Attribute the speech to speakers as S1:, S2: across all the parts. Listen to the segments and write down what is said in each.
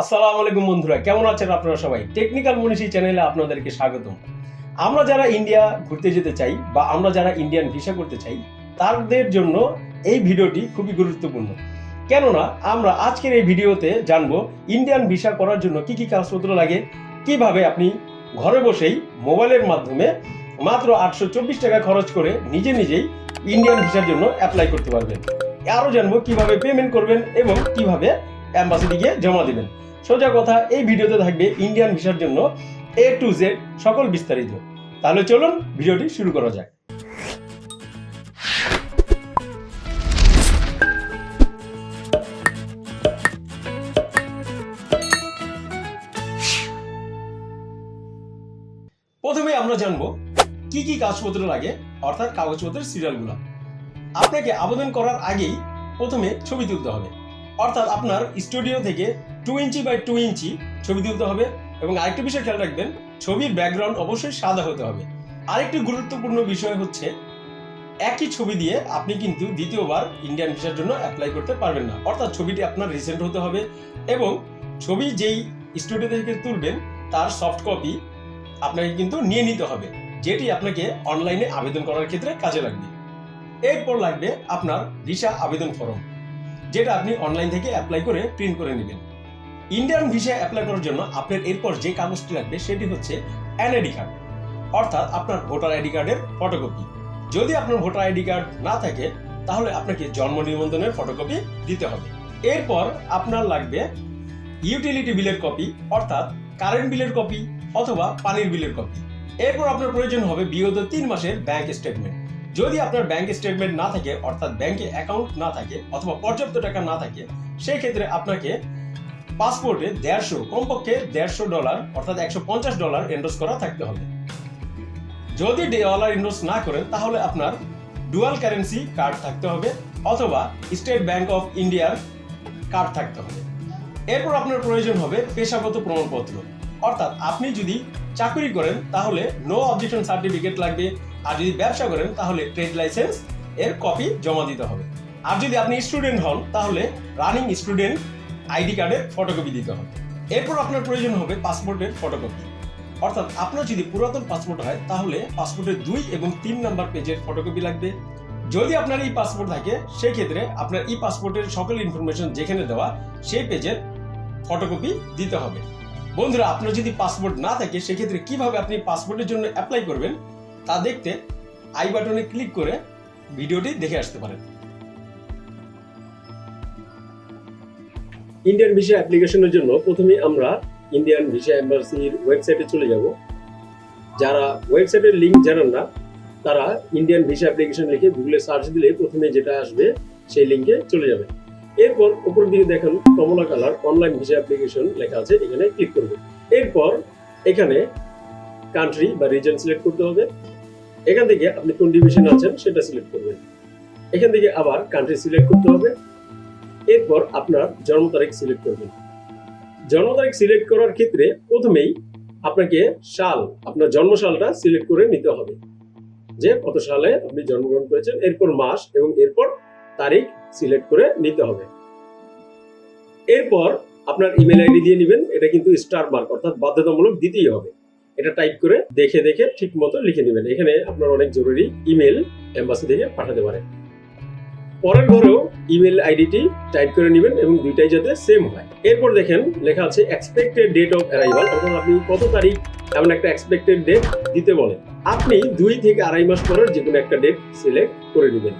S1: আসসালামু আলাইকুম বন্ধুরা, কেমন আছেন আপনারা সবাই? টেকনিক্যাল মনীষী চ্যানেলে আপনাদেরকে স্বাগতম। আমরা যারা ইন্ডিয়া ঘুরতে যেতে চাই বা আমরা যারা ইন্ডিয়ান ভিসা করতে চাই, তাদের জন্য এই ভিডিওটি খুবই গুরুত্বপূর্ণ। কেননা, আমরা আজকের এই ভিডিওতে জানব ইন্ডিয়ান ভিসা করার জন্য কি কি কাগজপত্র লাগে, কীভাবে আপনি ঘরে বসেই মোবাইলের মাধ্যমে মাত্র আটশো চব্বিশ টাকা খরচ করে নিজে নিজেই ইন্ডিয়ান ভিসার জন্য অ্যাপ্লাই করতে পারবেন। আরও জানব কীভাবে পেমেন্ট করবেন এবং কীভাবে অ্যাম্বাসিডি গিয়ে জমা দিবেন। সোজা কথা, এই ভিডিওতে থাকবে ইন্ডিয়ান ভিসার জন্য এ টু জেড সকল বিস্তারিত। তাহলে চলুন ভিডিওটি শুরু করা যাক। প্রথমে আমরা জানব, কি কি কাগজপত্র লাগে অর্থাৎ কাগজপত্রের সিরিয়ালগুলো আপনাকে আবেদন করার আগেই প্রথমে ছবি তুলতে হবে। অর্থাৎ আপনার স্টুডিও থেকে two inch by two inch ছবি তুলতে হবে এবং আরেকটি বিষয় খেয়াল রাখবেন, ছবির ব্যাকগ্রাউন্ড অবশ্যই সাদা হতে হবে। আরেকটি গুরুত্বপূর্ণ বিষয় হচ্ছে, একই ছবি দিয়ে আপনি কিন্তু দ্বিতীয়বার ইন্ডিয়ান ভিসার জন্য অ্যাপ্লাই করতে পারবেন না। অর্থাৎ ছবিটি আপনার রিসেন্ট হতে হবে এবং ছবি যেই স্টুডিও থেকে তুলবেন, তার সফট কপি আপনাকে কিন্তু নিয়ে নিতে হবে, যেটি আপনাকে অনলাইনে আবেদন করার ক্ষেত্রে কাজে লাগবে। এরপর লাগবে আপনার ভিসা আবেদন ফর্ম যেটা আপনি অনলাইন থেকে অ্যাপ্লাই করে প্রিন্ট করে নেবেন। ইন্ডিয়ান ভিসা অ্যাপ্লাই করার জন্য আপনার এরপর যে কাগজটি লাগবে সেটি হচ্ছে এনআইডি কার্ড অর্থাৎ আপনার ভোটার আইডি কার্ডের ফটোকপি যদি আপনার ভোটার আইডি কার্ড না থাকে, তাহলে আপনাকে জন্ম নিবন্ধনের ফটোকপি দিতে হবে। এরপর আপনার লাগবে ইউটিলিটি বিলের কপি অর্থাৎ কারেন্ট বিলের কপি অথবা পানির বিলের কপি এরপর আপনার প্রয়োজন হবে বিগত তিন মাসের ব্যাংক স্টেটমেন্ট যদি আপনার ব্যাংক স্টেটমেন্ট না থাকে, অর্থাৎ ব্যাংকে অ্যাকাউন্ট না থাকে, অথবা পর্যাপ্ত টাকা না থাকে, সেই ক্ষেত্রে আপনাকে পাসপোর্টে দেড়শো, কমপক্ষে দেড়শো ডলার অর্থাৎ একশো পঞ্চাশ ডলার এন্ডোজ করা থাকতে হবে। যদি ডলার ইনভেস্ট না করেন, তাহলে আপনার ডুয়াল কারেন্সি কার্ড থাকতে হবে, অথবা স্টেট ব্যাংক অফ ইন্ডিয়ার কার্ড থাকতে হবে। এরপর আপনার প্রয়োজন হবে পেশাগত প্রমাণপত্র। অর্থাৎ আপনি যদি চাকরি করেন, তাহলে নো অবজেকশন সার্টিফিকেট লাগবে আর যদি ব্যবসা করেন, তাহলে ট্রেড লাইসেন্স এর কপি জমা দিতে হবে। আর যদি আপনি স্টুডেন্ট হন, তাহলে রানিং স্টুডেন্ট আইডি কার্ডের ফটোকপি দিতে হবে। এরপর আপনার প্রয়োজন হবে পাসপোর্টের ফটোকপি অর্থাৎ আপনার যদি পুরাতন পাসপোর্ট হয়, তাহলে পাসপোর্টের দুই এবং তিন নাম্বার পেজের ফটোকপি লাগবে। যদি আপনার এই পাসপোর্ট থাকে সেই ক্ষেত্রে আপনার এই পাসপোর্টের সকল ইনফরমেশন যেখানে দেওয়া, সেই পেজের ফটোকপি দিতে হবে। বন্ধুরা, আপনার যদি পাসপোর্ট না থাকে, সেক্ষেত্রে কীভাবে আপনি পাসপোর্টের জন্য অ্যাপ্লাই করবেন তা দেখতে আই বাটনে ক্লিক করে ভিডিওটি দেখে আসতে পারেন। ইন্ডিয়ান ভিসা অ্যাপ্লিকেশনের জন্য প্রথমে আমরা ইন্ডিয়ান ভিসা এম্বাসির ওয়েবসাইটে চলে যাব। যারা ওয়েবসাইটের লিংক জানান না, তারা ইন্ডিয়ান ভিসা অ্যাপ্লিকেশন লিখে গুগলে সার্চ দিলে প্রথমে যেটা আসবে সেই লিঙ্কে চলে যাবে। এরপর উপর দিকে দেখেন কমলা কালার অনলাইন ভিসা অ্যাপ্লিকেশন লেখা আছে, এখানে ক্লিক করবে। এরপর এখানে কান্ট্রি বা রিজন সিলেক্ট করতে হবে। এখান থেকে আপনি কোন ডিভিশনে আছেন সেটা সিলেক্ট করবেন। এখান থেকে আবার কান্ট্রি সিলেক্ট করতে হবে। এরপর আপনার জন্ম তারিখ সিলেক্ট করবেন। জন্ম তারিখ সিলেক্ট করার ক্ষেত্রে প্রথমেই আপনাকে সাল, আপনার জন্ম সালটা সিলেক্ট করে নিতে হবে। যে কত সালে আপনি জন্মগ্রহণ করেছেন, এরপর মাস এবং এরপর তারিখ সিলেক্ট করে নিতে হবে। এরপর আপনার ইমেল আইডি দিয়ে নেবেন, এটা কিন্তু স্টার মার্ক অর্থাৎ বাধ্যতামূলক দিতেই হবে। এটা টাইপ করে দেখে দেখে ঠিক মতো লিখে নেবেন। এখানে আপনার অনেক জরুরি ইমেল এম্বাসি থেকে পাঠাতে পারে। পরের ঘরেও ইমেল আইডিটি টাইপ করে নেবেন এবং দুইটাই যাতে সেম হয়। এরপর দেখেন, লেখা আছে এক্সপেক্টেড ডেট অফ অ্যারাইভাল অর্থাৎ আপনি কত তারিখ এমন একটা এক্সপেক্টেড ডেট দিতে বলেন। আপনি দুই থেকে আড়াই মাস পরের যে কোনো একটা ডেট সিলেক্ট করে নেবেন।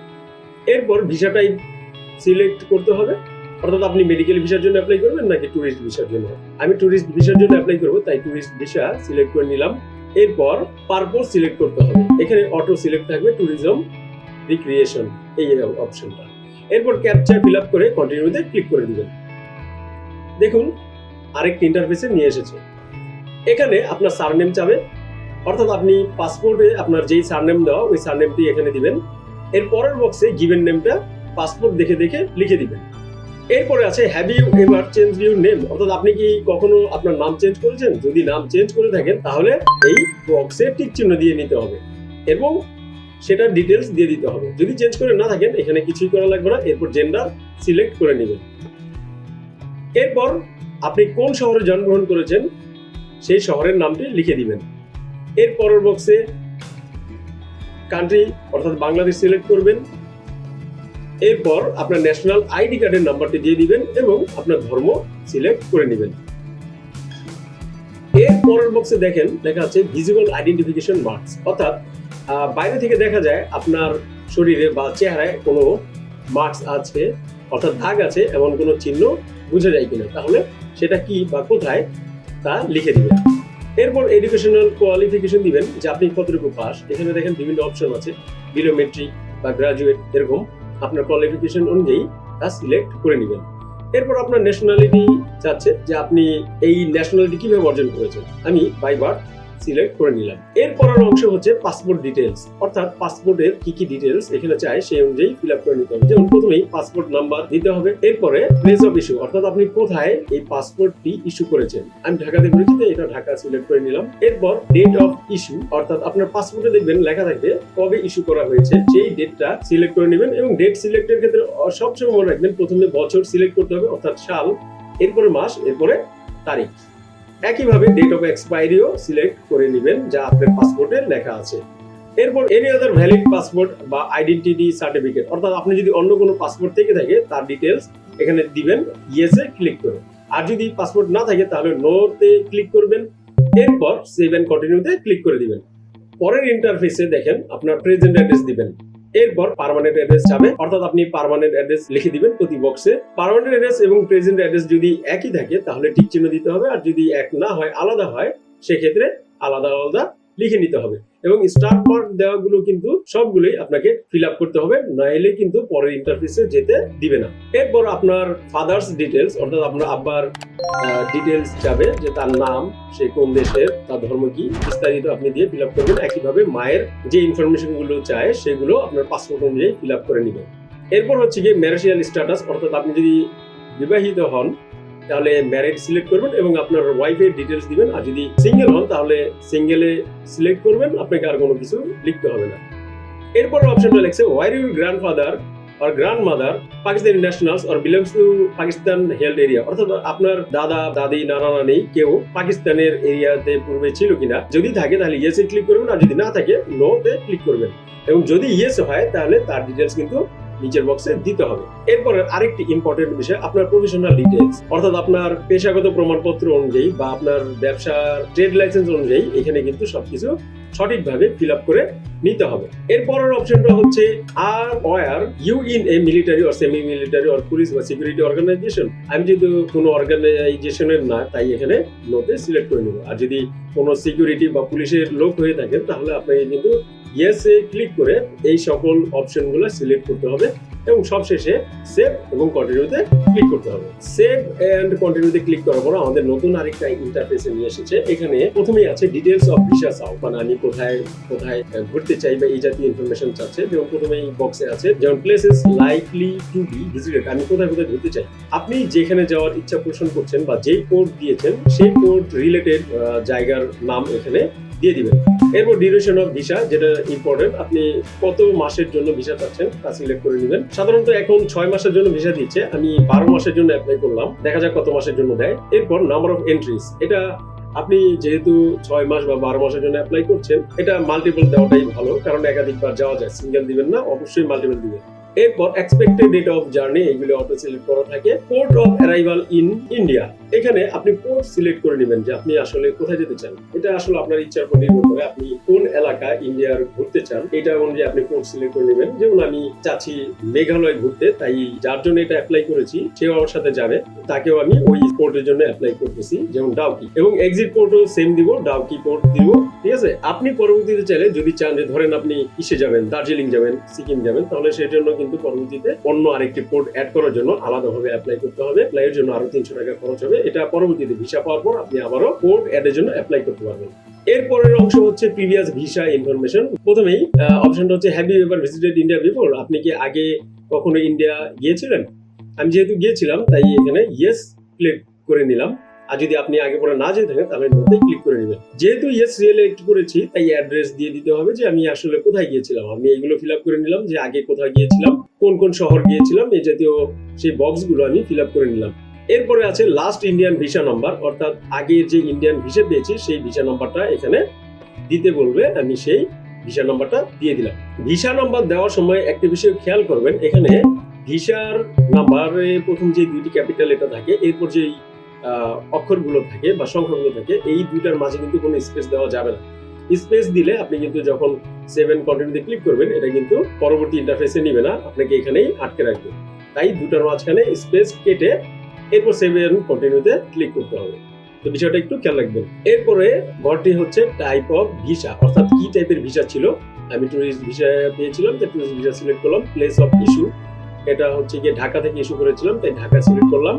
S1: এরপর ভিসা টাইপ সিলেক্ট করতে হবে। অর্থাৎ আপনি মেডিকেল ভিসার জন্য অ্যাপ্লাই করবেন নাকি ট্যুরিস্ট ভিসার জন্য? আমি ট্যুরিস্ট ভিসার জন্য অ্যাপ্লাই করব, তাই ট্যুরিস্ট ভিসা সিলেক্ট করে নিলাম। এরপর পারপোজ সিলেক্ট করতে হবে। এখানে অটো সিলেক্ট থাকবে ট্যুরিজম রিক্রিয়েশন এই অপশনটা এরপর ক্যাপচার ফিল আপ করে কন্টিনিউতে ক্লিক করে দিবেন। দেখুন, আরেকটি ইন্টারফেসে নিয়ে এসেছে। এখানে আপনার সারনেম চাবে। অর্থাৎ আপনি পাসপোর্টে আপনার যেই সারনেম দেওয়া, ওই সারনেমটি এখানে দিবেন। এর পরের বক্সে গিভেন নেমটা পাসপোর্ট দেখে দেখে লিখে দিবেন। এরপরে আছে have you ever change your name অর্থাৎ আপনি কি কখনো আপনার নাম চেঞ্জ করেছেন? যদি নাম চেঞ্জ করে থাকেন, তাহলে এই বক্সে টিক চিহ্ন দিয়ে নিতে হবে এবং সেটার ডিটেলস দিয়ে দিতে হবে। যদি চেঞ্জ করে না থাকেন, এখানে কিছুই করা লাগবে না, এরপর জেন্ডার সিলেক্ট করে নেবেন। এরপর আপনি কোন শহরে জন্মগ্রহণ করেছেন, সেই শহরের নামটি লিখে দিবেন। এর পরের বক্সে কান্ট্রি অর্থাৎ বাংলাদেশ সিলেক্ট করবেন। এরপর আপনার ন্যাশনাল আইডি কার্ডের নাম্বারটি দিয়ে দিবেন এবং আপনার ধর্ম সিলেক্ট করে নেবেন। এর পরের বক্সে দেখেন, লেখা আছে ভিজিবল আইডেন্টিফিকেশন মার্কস অর্থাৎ বাইরে থেকে দেখা যায় আপনার শরীরে বা চেহারায় কোনো মার্কস আছে, অর্থাৎ দাগ আছে, এমন কোনো চিহ্ন বোঝা যায় কিনা। তাহলে সেটা কি বা কোথায় তা লিখে দিবেন। এরপর এডুকেশনাল কোয়ালিফিকেশন দিবেন যে আপনি কতটুকু পাস। এখানে দেখেন বিভিন্ন অপশন আছে বা গ্রাজুয়েট এরকম আপনার কোয়ালিফিকেশন অনুযায়ী তা সিলেক্ট করে নেবেন। এরপর আপনার ন্যাশনালিটি চাচ্ছে যে আপনি এই ন্যাশনালিটি কীভাবে অর্জন করেছেন। আমি বাই বার্থ সিলেক্ট করে নিলাম। এরপরের অংশ হচ্ছে পাসপোর্ট ডিটেলস অর্থাৎ পাসপোর্টের কি কি ডিটেলস এখানে চাই সেই অনুযায়ী ফিল করে নিতে হবে। যেমন প্রথমেই পাসপোর্ট নাম্বার দিতে হবে। এরপরে প্লেস অফ ইস্যু অর্থাৎ আপনি কোথায় এই পাসপোর্টটি ইস্যু করেছেন। আমি ঢাকাতে করেছি তাই এটা ঢাকা সিলেক্ট করে নিলাম। এরপর ডেট অফ ইস্যু অর্থাৎ আপনার পাসপোর্টে দেখবেন লেখা থাকবে কবে ইস্যু করা হয়েছে। সেই ডেটটা সিলেক্ট করে নেবেন এবং ডেট সিলেক্টের ক্ষেত্রে সবসময় মনে রাখবেন প্রথমে বছর সিলেক্ট করতে হবে, অর্থাৎ সাল, এরপরে মাস, এরপরে তারিখ। একইভাবে ডেট অফ এক্সপায়ারিও সিলেক্ট করে নেবেন, যা আপনার পাসপোর্টে লেখা আছে। এরপর এনি আদার ভ্যালিড পাসপোর্ট বা আইডেন্টিটি সার্টিফিকেট অর্থাৎ আপনি যদি অন্য কোনো পাসপোর্ট থেকে থাকে, তার ডিটেলস এখানে দিবেন ইয়েসে ক্লিক করে। আর যদি পাসপোর্ট না থাকে, তাহলে নোতে ক্লিক করবেন। এরপর সেভ এন্ড কন্টিনিউতে ক্লিক করে দিবেন। পরের ইন্টারফেসে দেখেন, আপনার প্রেজেন্ট অ্যাড্রেস দিবেন। এরপর পার্মানেন্ট অ্যাড্রেস যাবে। অর্থাৎ আপনি পার্মানেন্ট অ্যাড্রেস লিখে দিবেন প্রতি বক্সে পার্মানেন্ট অ্যাড্রেস এবং প্রেজেন্ট অ্যাড্রেস যদি একই থাকে, তাহলে টিক চিহ্ন দিতে হবে। আর যদি এক না হয়, আলাদা হয়, সেক্ষেত্রে আলাদা আলাদা লিখে নিতে হবে। এবং স্টার মার্ক দেওয়াগুলো কিন্তু সবগুলোই আপনাকে ফিল আপ করতে হবে, নাইলে কিন্তু পরের ইন্টারফেসে যেতে দিবে না। এরপর আপনার ফাদার্স ডিটেলস অর্থাৎ আপনার আব্বার ডিটেলস যাবে, যে তার নাম, সে কোন দেশের, তার ধর্ম কি, বিস্তারিত আপনি দিয়ে ফিল আপ করবেন। একইভাবে মায়ের যে ইনফরমেশনগুলো চায়, সেগুলো আপনার পাসপোর্ট অনুযায়ী ফিল আপ করে নেবেন। এরপর হচ্ছে গিয়ে ম্যারেশিয়াল স্ট্যাটাস অর্থাৎ আপনি যদি বিবাহিত হন তাহলে ম্যারেড সিলেক্ট করবেন এবং আপনার ওয়াইফের ডিটেলস দিবেন। আর যদি সিঙ্গেল হন, তাহলে সিঙ্গেলে সিলেক্ট করবেন। আপনাকে আর কোনো কিছু লিখতে হবে না। এরপর অপশনটা লেখছে were your grandfather or grandmother Pakistani nationals or belongs to Pakistan held area? অর্থাৎ আপনার দাদা, দাদি, নানা, নানি কেউ পাকিস্তানের এরিয়াতে পূর্বে ছিল কিনা? যদি থাকে, তাহলে ইয়েসে ক্লিক করবেন। আর যদি না থাকে নো তে ক্লিক করবেন। এবং যদি ইয়েস হয়, তাহলে তার ডিটেলস কিন্তু নিচের বক্সে দিতে হবে। এরপরে আরেকটি ইম্পর্টেন্ট বিষয়, আপনার প্রফেশনাল ডিটেলস অর্থাৎ আপনার পেশাগত প্রমাণপত্র অনুযায়ী বা আপনার ব্যবসার ট্রেড লাইসেন্স অনুযায়ী এখানে কিন্তু সবকিছু সঠিকভাবে ফিল আপ করে নিতে হবে। এরপরের অপশনটা হচ্ছে আর were you in a military or semi military or police বা সিকিউরিটি অর্গানাইজেশন আমি যেহেতু কোনো অর্গানাইজেশনের না, তাই এখানে নোতে সিলেক্ট করে নেব। আর যদি কোনো সিকিউরিটি বা পুলিশের লোক হয়ে থাকেন, তাহলে আপনাকে কিন্তু ইয়েসে ক্লিক করে এই সকল অপশনগুলো সিলেক্ট করতে হবে এবং সবশেষে সেভ এবং কন্টিনিউতে ক্লিক করতে হবে। সেভ এন্ড কন্টিনিউতে ক্লিক করার পর আমাদের নতুন আরেকটা ইন্টারফেসে নিয়ে এসেছে। এখানে প্রথমেই আছে ডিটেলস অফ ভিসা চাও মানে আমি কোথায় কোথায় ঘুরতে চাই বা এই জাতীয় ইনফরমেশন চাচ্ছে। যেমন প্রথমেই বক্সে আছে, যেমন places likely to be visited আমি কোথায় কোথায় ঘুরতে চাই। আপনি যেখানে যাওয়ার ইচ্ছা পোষণ করছেন বা যেই কোড দিয়েছেন, সেই কোড রিলেটেড জায়গার নাম এখানে দিয়ে দিবেন। এরপর ডিউরেশন অফ ভিসা যেটা ইম্পর্টেন্ট আপনি কত মাসের জন্য ভিসা চাচ্ছেন তা সিলেক্ট করে নেবেন। সাধারণত এখন ছয় মাসের জন্য ভিসা দিচ্ছে, আমি বারো মাসের জন্য অ্যাপ্লাই করলাম, দেখা যাক কত মাসের জন্য দেয়। এরপর নাম্বার অফ এন্ট্রিজ এটা আপনি যেহেতু ছয় মাস বা বারো মাসের জন্য অ্যাপ্লাই করছেন, এটা মাল্টিপল দেওয়াটাই ভালো, কারণ একাধিকবার যাওয়া যায় সিঙ্গেল দিবেন না, অবশ্যই মাল্টিপল দিবেন। এরপর এক্সপেক্টেড ডেট অফ জার্নি এগুলো অটো সিলেক্ট করা থাকে। Port of arrival in India এখানে আপনি পোর্ট সিলেক্ট করে নেবেন যে আপনি আসলে কোথায় যেতে চান। এটা আসলে আপনার ইচ্ছার উপর নির্ভর করে আপনি কোন এলাকা ইন্ডিয়ার ঘুরতে চান। এটা অনুযায়ী আপনি পোর্ট সিলেক্ট করে নেবেন। যেমন আমি চাচ্ছি মেঘালয় ঘুরতে, তাই যার জন্য এটা অ্যাপ্লাই করেছি সেও আমার সাথে যাবে। তাকেও আমি ওই পোর্টের জন্য অ্যাপ্লাই করতেছি, যেমন ডাউকি। এবং এক্সিট পোর্টও সেম দিব, ডাউকি পোর্ট দিব। ঠিক আছে? আপনি পরবর্তীতে চাইলে যদি চান যে ধরেন আপনি ইসে যাবেন, দার্জিলিং যাবেন, সিকিম যাবেন, তাহলে সেই জন্য কিন্তু পরবর্তীতে অন্য আরেকটি পোর্ট অ্যাড করার জন্য আলাদাভাবে অ্যাপ্লাই করতে হবে। অ্যাপ্লাইয়ের জন্য আরও তিনশো টাকা খরচ হবে। এটা পরবর্তীতে ভিসা পাওয়ার পর আপনি আবারও পোর্ট অ্যাডের জন্য অ্যাপ্লাই করতে পারবেন। এরপরের অংশ হচ্ছে প্রিভিয়াস ভিসা ইনফরমেশন প্রথমেই অপশনটা হচ্ছে have you ever visited India before আপনি কি আগে কখনো ইন্ডিয়া গিয়েছিলেন? আমি যেহেতু গিয়েছিলাম, তাই এখানে ইয়েস ক্লিক করে নিলাম। আর যদি আপনি আগে পরে না যেতে থাকেন, তাহলে নোতে ক্লিক করে নেবেন। যেহেতু ইয়েস সিলেক্ট করেছি তাই অ্যাড্রেস দিয়ে দিতে হবে যে আমি আসলে কোথায় গিয়েছিলাম। আমি এগুলো ফিল করে নিলাম যে আগে কোথায় গিয়েছিলাম, কোন কোন শহর গিয়েছিলাম, এই জাতীয় সেই বক্সগুলো আমি ফিল করে নিলাম। এরপরে আছে লাস্ট ইন্ডিয়ান ভিসা নাম্বার অর্থাৎ আগে যে ইন্ডিয়ান ভিসা পেয়েছি, সেই ভিসা নাম্বারটা এখানে দিতে বলবে, আমি সেই ভিসা নাম্বারটা দিয়ে দিলাম। ভিসা নাম্বার দেওয়ার সময় একটা বিষয় খেয়াল করবেন, এখানে ভিসার নাম্বারে প্রথম যে দুইটি ক্যাপিটাল এটা থাকে, এরপর যে অক্ষরগুলো থাকে বা সংখ্যাগুলো থাকে, এই দুইটার মাঝে কিন্তু কোনো স্পেস দেওয়া যাবে না। স্পেস দিলে আপনি কিন্তু যখন সেভেন ক্লিক করবেন, এটা কিন্তু পরবর্তী ইন্টারফেসে নিবে না, আপনাকে এখানেই আটকে রাখবে। তাই দুটার মাঝখানে স্পেস কেটে এরপর সেভেন কন্টিনিউতে ক্লিক করতে হবে। তো বিষয়টা একটু খেয়াল রাখবেন। এরপরে ঘরটি হচ্ছে টাইপ অফ ভিসা অর্থাৎ কি টাইপের ভিসা ছিল? আমি টুরিস্ট ভিসা পেয়েছিলাম, তাই টুরিস্ট ভিসা সিলেক্ট করলাম প্লেস অফ ইস্যু এটা হচ্ছে গিয়ে ঢাকা থেকে ইস্যু করেছিলাম, তাই ঢাকা সিলেক্ট করলাম।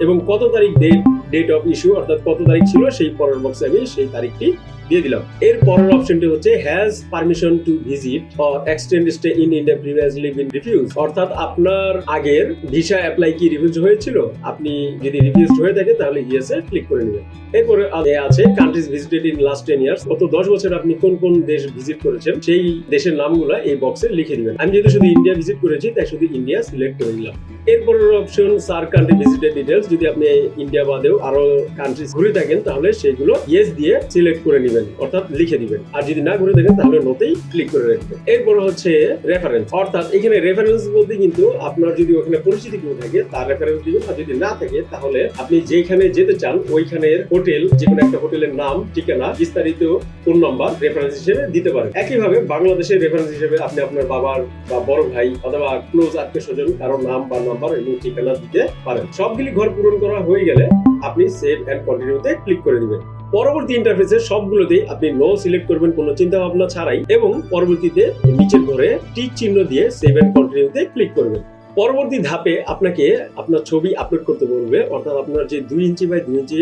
S1: এবং কত তারিখ ডেট ডেট অফ ইস্যু অর্থাৎ কত তারিখ ছিল সেই পরের বক্সে আমি সেই তারিখটি দিয়ে দিলাম। এর পরের অপশনটি হচ্ছে has permission to visit or extend stay in India previously been refuse অর্থাৎ আপনার আগের ভিসা অ্যাপ্লাই কি রিফিউজ হয়েছিল? আপনি যদি রিফিউজ হয়ে থাকে তাহলে ইয়েস এ ক্লিক করে নেবেন। এরপরে আছে countries visited in last ten years গত দশ বছর আপনি কোন কোন দেশ ভিজিট করেছেন, সেই দেশের নামগুলো এই বক্সে লিখে দিবেন। আমি যেহেতু শুধু ইন্ডিয়া ভিজিট করেছি, তাই শুধু ইন্ডিয়া সিলেক্ট করে নিলাম। এরপরের option SAARC country visited details যদি আপনি ইন্ডিয়া বাদেও আরও কান্ট্রিজ ঘুরে থাকেন, তাহলে সেগুলো ইয়েস দিয়ে সিলেক্ট করে নেবেন। অর্থাৎ লিখে দিবেন। আর যদি না ঘুরে থাকেন তাহলে নোতেই ক্লিক করে রাখবেন। এরপর হচ্ছে রেফারেন্স অর্থাৎ এখানে রেফারেন্স বলতে কিন্তু আপনার যদি ওখানে পরিচিতি কেউ থাকে, তার রেফারেন্স দিবেন। আর যদি না থাকে, তাহলে আপনি যেখানে যেতে চান, ওইখানের হোটেল যে কোনো একটা হোটেলের নাম, ঠিকানা, বিস্তারিত ফোন নাম্বার রেফারেন্স হিসেবে দিতে পারেন। একইভাবে বাংলাদেশের রেফারেন্স হিসেবে আপনি আপনার বাবার বা বড় ভাই অথবা ক্লোজ আত্মীয় স্বজন কারও নাম বা নাম্বার এবং ঠিকানা দিতে পারেন। সবগুলি ঘর পূরণ করা হয়ে গেলে আপনি সেভ এন্ড কন্টিনিউতে ক্লিক করে দিবেন। পরবর্তী ইন্টারফেসে সবগুলোতেই আপনি নো সিলেক্ট করবেন, কোনো চিন্তা ভাবনা ছাড়াই এবং পরবর্তীতে নিচের ঘরে টিক চিহ্ন দিয়ে সেভ এন্ড কন্টিনিউতে ক্লিক করবেন। পরবর্তী ধাপে আপনাকে আপনার ছবি আপলোড করতে বলবে, অর্থাৎ আপনার যে দুই ইঞ্চি বাই দুই ইঞ্চি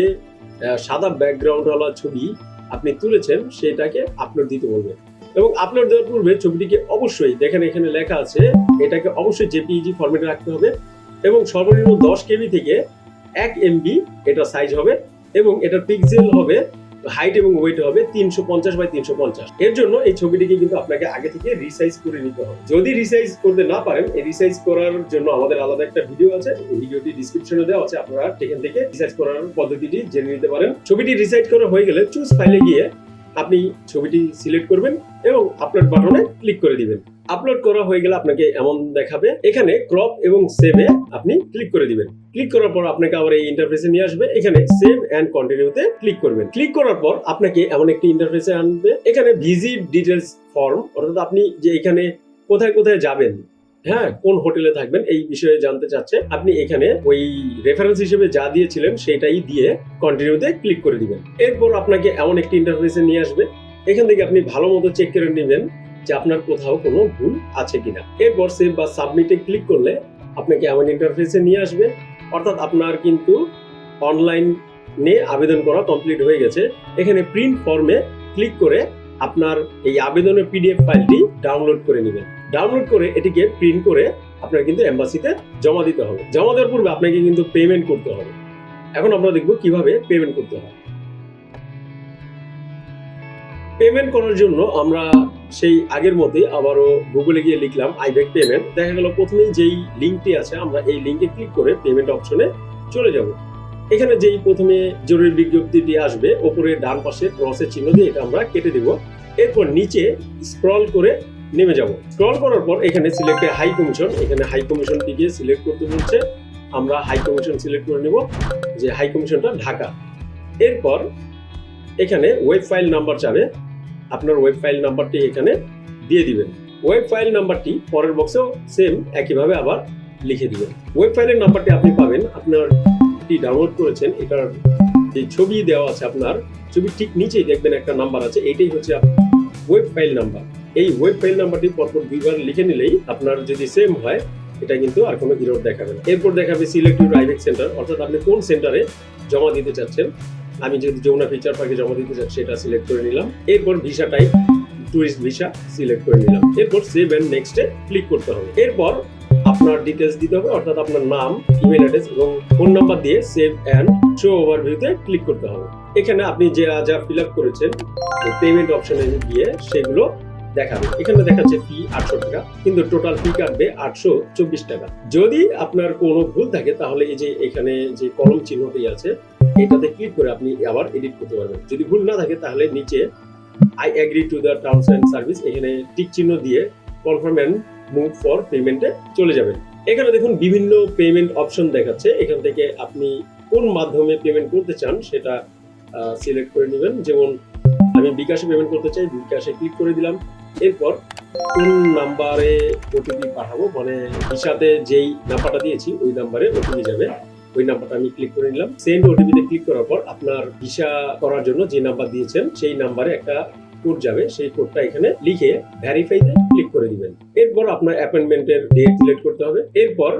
S1: সাদা ব্যাকগ্রাউন্ড ওয়ালা ছবি আপনি তুলেছেন, সেটাকে আপলোড দিতে বলবে। এবং আপলোড দেওয়ার পূর্বে ছবিটিকে অবশ্যই, দেখেন এখানে লেখা আছে, এটাকে অবশ্যই জেপিইজি ফরম্যাটে রাখতে হবে এবং সর্বনিম্ন দশ কেবি থেকে এক এমবি এটা সাইজ হবে। এবং এটার পিক্সেল হবে হাইট এবং ওয়েট হবে তিনশো পঞ্চাশ বাই তিনশো পঞ্চাশ। এর জন্য এই ছবিটিকে কিন্তু আপনাকে আগে থেকে রিসাইজ করে নিতে হবে। যদি রিসাইজ করতে না পারেন, এই রিসাইজ করার জন্য আমাদের আলাদা একটা ভিডিও আছে ভিডিওটি ডিসক্রিপশনে দেওয়া আছে, আপনারা সেখান থেকে রিসাইজ করার পদ্ধতিটি জেনে নিতে পারেন। ছবিটি রিসাইজ করা হয়ে গেলে চুজ ফাইলে গিয়ে আপনি ছবিটি সিলেক্ট করবেন এবং আপলোড বাটনে ক্লিক করে দিবেন। আপলোড করা হয়ে গেলে আপনাকে এমন দেখাবে। এখানে ক্রপ এবং সেভে আপনি ক্লিক করে দিবেন। ক্লিক করার পর আপনাকে আবার এই ইন্টারফেসে নিয়ে আসবে। এখানে সেভ এন্ড কন্টিনিউতে ক্লিক করবেন। ক্লিক করার পর আপনাকে এমন একটি ইন্টারফেসে আনবে। এখানে ভিজিট ডিটেলস ফর্ম অর্থাৎ আপনি যে এখানে কোথায় কোথায় যাবেন হ্যাঁ কোন হোটেলে থাকবেন, এই বিষয়ে জানতে চাচ্ছে, আপনি এখানে ওই রেফারেন্স হিসেবে যা দিয়েছিলেন সেটাই দিয়ে কন্টিনিউতে ক্লিক করে দিবেন। এরপর আপনাকে এমন একটি ইন্টারফেসে নিয়ে আসবে। এখান থেকে আপনি ভালো মতো চেক করে নেবেন। যে আপনার কোথাও কোনো ভুল আছে কিনা। এরপর সেভ বা সাবমিটে ক্লিক করলে আপনাকে এমন ইন্টারফেসে নিয়ে আসবে। অর্থাৎ আপনার কিন্তু অনলাইন নিয়ে আবেদন করা কমপ্লিট হয়ে গেছে। এখানে প্রিন্ট ফর্মে ক্লিক করে আপনার এই আবেদনের পিডিএফ ফাইলটি ডাউনলোড করে নেবেন। ডাউনলোড করে এটিকে প্রিন্ট করে আপনার কিন্তু এম্বাসিতে জমা দিতে হবে। জমা দেওয়ার পূর্বে আপনাকে কিন্তু পেমেন্ট করতে হবে। এখন আমরা দেখব কীভাবে পেমেন্ট করতে হয়। পেমেন্ট করার জন্য আমরা সেই আগের মধ্যে আবারও গুগলে গিয়ে লিখলাম আইব্যাক পেমেন্ট দেখা গেল প্রথমেই যেই লিঙ্কটি আছে, আমরা এই লিঙ্কে ক্লিক করে পেমেন্ট অপশনে চলে যাব। এখানে যেই প্রথমে জরুরি বিজ্ঞপ্তিটি আসবে ওপরে ডান পাশে ক্রসের চিহ্ন দিয়ে এটা আমরা কেটে দেব। এরপর নিচে স্ক্রল করে নেমে যাব। স্ক্রল করার পর এখানে সিলেক্টে হাই কমিশন এখানে হাই কমিশনটিকে সিলেক্ট করতে বলছে। আমরা হাই কমিশন সিলেক্ট করে নেব, যে হাই কমিশনটা ঢাকা। এরপর এখানে ওয়েব ফাইল নাম্বার চাবে। আপনার ওয়েব ফাইল নাম্বারটি এখানে দিয়ে দিবেন। ওয়েব ফাইল নাম্বারটি পরের বক্সেও সেম একইভাবে আবার লিখে দিবেন। ওয়েব ফাইলের নাম্বারটি আপনি পাবেন। আপনার ডাউনলোড করেছেন, এটার যে ছবি দেওয়া আছে আপনার, ছবির ঠিক নিচেই দেখবেন একটা নাম্বার আছে, এটাই হচ্ছে ওয়েব ফাইল নাম্বার এই ওয়েব ফাইল নাম্বারটি পরপর দুইবার লিখে নিলেই আপনার যদি সেম হয়, এটা কিন্তু আর কোনো ইরোর দেখাবে না। এরপর দেখাবে সিলেক্ট ইউর সেন্টার অর্থাৎ আপনি কোন সেন্টারে জমা দিতে চাচ্ছেন আমি যদি যমুনা ফিচার পার্কে জমা দিতে চাচ্ছি সেটা সিলেক্ট করে নিলাম। এরপর visa type tourist visa select করে নিলাম। এরপর সেভ এন্ড নেক্সটে ক্লিক করতে হবে। এরপর আপনার ডিটেলস দিতে হবে, অর্থাৎ আপনার নাম ইমেল অ্যাড্রেস এবং ফোন নাম্বার দিয়ে সেভ অ্যান্ড শো ওভারভিউতে ক্লিক করতে হবে। এখানে আপনি যে যা ফিল আপ করেছেন পেমেন্ট অপশনে গিয়ে সেগুলো দেখাবে। এখানে দেখাচ্ছে ফি আটশো টাকা, কিন্তু টোটাল ফি কাটবে আটশো চব্বিশ টাকা। যদি আপনার কোনো ভুল থাকে, তাহলে এই যে এখানে যে কলম চিহ্নটি আছে এটাতে ক্লিক করে আপনি আবার এডিট করতে পারবেন। যদি ভুল না থাকে, তাহলে নিচে I agree to the terms and service এখানে টিক চিহ্ন দিয়ে কনফার্ম অ্যান্ড মুভ ফর পেমেন্টে চলে যাবেন। এখানে দেখুন বিভিন্ন পেমেন্ট অপশন দেখাচ্ছে। এখান থেকে আপনি কোন মাধ্যমে পেমেন্ট করতে চান, সেটা সিলেক্ট করে নেবেন। যেমন, আমি বিকাশে পেমেন্ট করতে চাই, বিকাশে ক্লিক করে দিলাম। এরপর কোন নাম্বারে ওটিপি পাঠাবো? মানে হিসাবে যেই নাম্বারটা দিয়েছি, ওই নাম্বারে ওটিপি যাবে। ওই নাম্বারটা আমি ক্লিক করে নিলাম। সেন্ড ওটিপিতে ক্লিক করার পর আপনার ভিসা করার জন্য যে নাম্বার দিয়েছেন, সেই নাম্বারে একটা কোড যাবে। সেই কোডটা এখানে লিখে ভ্যারিফাইতে ক্লিক করে দিবেন। এরপর আপনার অ্যাপয়েন্টমেন্টের ডেট সিলেক্ট করতে হবে। এরপর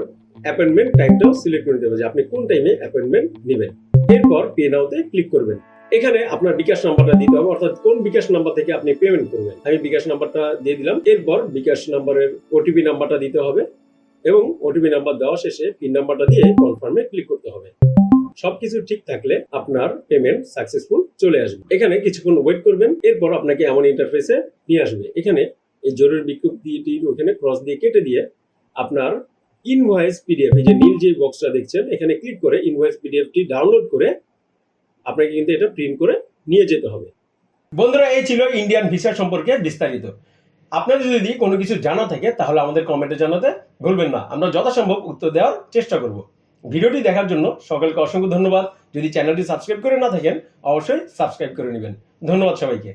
S1: অ্যাপয়েন্টমেন্ট টাইমটাও সিলেক্ট করে দিতে হবে যে আপনি কোন টাইমে অ্যাপয়েন্টমেন্ট নেবেন। এরপর পে নাওতে ক্লিক করবেন। এখানে আপনার বিকাশ নাম্বারটা দিতে হবে, অর্থাৎ কোন বিকাশ নাম্বার থেকে আপনি পেমেন্ট করবেন। আমি বিকাশ নাম্বারটা দিয়ে দিলাম। এরপর বিকাশ নাম্বারের ওটিপি নাম্বারটা দিতে হবে। এবং ওটিপি নাম্বার দেওয়া শেষে পিন নাম্বারটা দিয়ে কনফার্মে ক্লিক করতে হবে। সবকিছু ঠিক থাকলে আপনার পেমেন্ট সাকসেসফুল চলে আসবে। এখানে কিছুক্ষণ ওয়েট করবেন, এরপর আপনাকে এমন ইন্টারফেসে নিয়ে আসবে। এখানে এই জরুরি বিজ্ঞপ্তিটির ওখানে ক্রস দিয়ে কেটে দিয়ে আপনার ইনভয়েস পিডিএফ এই যে নীল যে বক্সটা দেখছেন, এখানে ক্লিক করে ইনভয়েস পিডিএফটি ডাউনলোড করে আপনাকে কিন্তু এটা প্রিন্ট করে নিয়ে যেতে হবে। বন্ধুরা, এই ছিল ইন্ডিয়ান ভিসা সম্পর্কে বিস্তারিত। আপনাদের যদি কোনো কিছু জানা থাকে, তাহলে আমাদের কমেন্টে জানাতে ভুলবেন না। আমরা যথাসম্ভব উত্তর দেওয়ার চেষ্টা করব। ভিডিওটি দেখার জন্য সকলকে অসংখ্য ধন্যবাদ। যদি চ্যানেলটি সাবস্ক্রাইব করে না থাকেন, অবশ্যই সাবস্ক্রাইব করে নেবেন। ধন্যবাদ সবাইকে।